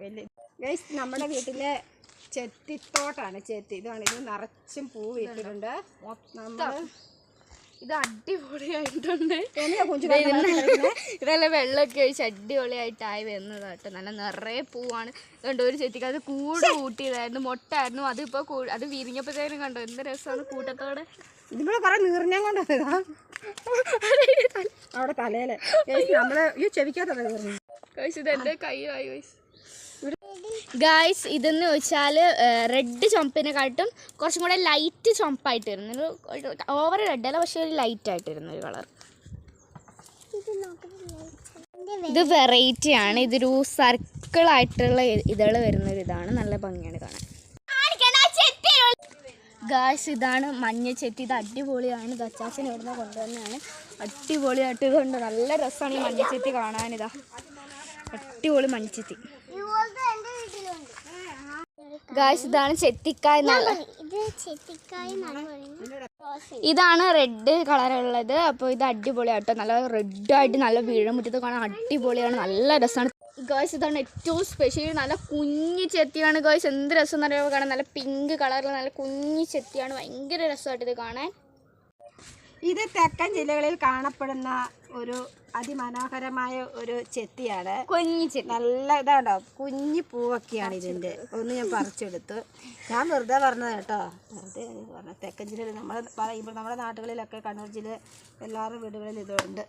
വലിയ ഗൈസ് നമ്മുടെ വീട്ടിലെ ചെത്തിത്തോട്ടാണ് ചെത്തി. ഇതാണ് ഇത് നിറച്ചും പൂ വീട്ടിലുണ്ട് നമ്മൾ ഇത് അടിപൊളിയായിട്ടുണ്ട്. ഇതെല്ലാം വെള്ളമൊക്കെ ഒഴിച്ച് അടിപൊളിയായിട്ടായി വരുന്നതാട്ടോ. നല്ല നിറയെ പൂവാണ്. കണ്ടോ ഒരു ചെത്തിക്ക് അത് കൂട് കൂട്ടിയതായിരുന്നു. മുട്ടായിരുന്നു. അതിപ്പോ അത് വിരിഞ്ഞപ്പോഴത്തേനും കണ്ടോ? എന്ത് രസമാണ് കൂട്ടത്തോടെ. ഇതിവിടെ കുറെ നീർഞ്ഞം കൊണ്ട് വന്നതാ അവിടെ തലയിലെ. നമ്മൾ ഈ ചെവിക്കാത്ത ഇത് എന്റെ കൈയായി ഗൈസ് ഗായ്സ് ഇതെന്ന് വെച്ചാൽ റെഡ് ചുമപ്പിനെക്കാട്ടും കുറച്ചും കൂടെ ലൈറ്റ് ചുമപ്പായിട്ട് വരുന്നൊരു ഓവർ റെഡ് അല്ല പക്ഷെ ഒരു ലൈറ്റ് ആയിട്ട് വരുന്ന ഒരു കളർ ഇത് വെറൈറ്റി ആണ്. ഇതൊരു സർക്കിൾ ആയിട്ടുള്ള ഇതൾ വരുന്ന ഒരു ഇതാണ്. നല്ല ഭംഗിയാണ് കാണാൻ. ഗായ്സ് ഇതാണ് മഞ്ഞ ചെത്തി ഇത് അടിപൊളിയാണ്. ഇത് അച്ചാച്ചൻ ഇവിടുന്ന് കൊണ്ടുവന്നതാണ്. അടിപൊളിയായിട്ട് കൊണ്ട് നല്ല രസമാണ് ഈ മഞ്ഞ ചെത്തി കാണാനിതാ അടിപൊളി മൺചെത്തി ഗായ്സ് ഇതാണ് ചെത്തിക്കായ് ഇതാണ് റെഡ് കളറുള്ളത് അപ്പോൾ ഇത് അടിപൊളിയാട്ടോ നല്ല റെഡ് ആയിട്ട് നല്ല വീഴമുറ്റത്ത് കാണാൻ അടിപൊളിയാണ്. നല്ല രസമാണ്. ഗേൾസ് ഇതാണ് ഏറ്റവും സ്പെഷ്യൽ നല്ല കുഞ്ഞു ചെത്തിയാണ്. ഗേൾസ് എന്ത് രസം എന്ന് പറയുമ്പോൾ കാണാൻ നല്ല പിങ്ക് കളറിൽ നല്ല കുഞ്ഞു ചെത്തിയാണ്. ഭയങ്കര രസമായിട്ട് ഇത് കാണാൻ. ഇത് തെക്കൻ ജില്ലകളിൽ കാണപ്പെടുന്ന ഒരു അതിമനോഹരമായ ഒരു ചെത്തിയാണ്. കുഞ്ഞി ചെത്തി. നല്ല ഇതാണ്ടോ കുഞ്ഞി പൂവൊക്കെയാണ് ഇതിന്റെ ഒന്ന് ഞാൻ പറിച്ചെടുത്തു. ഞാൻ വെറുതെ പറഞ്ഞത് കേട്ടോ. വെറുതെ പറഞ്ഞു തെക്കൻ ജില്ലയിൽ നമ്മൾ പറയുമ്പോൾ നമ്മുടെ നാട്ടുകളിലൊക്കെ കണ്ണൂർ ജില്ല എല്ലാവരുടെ വീടുകളിൽ ഇതുണ്ട്.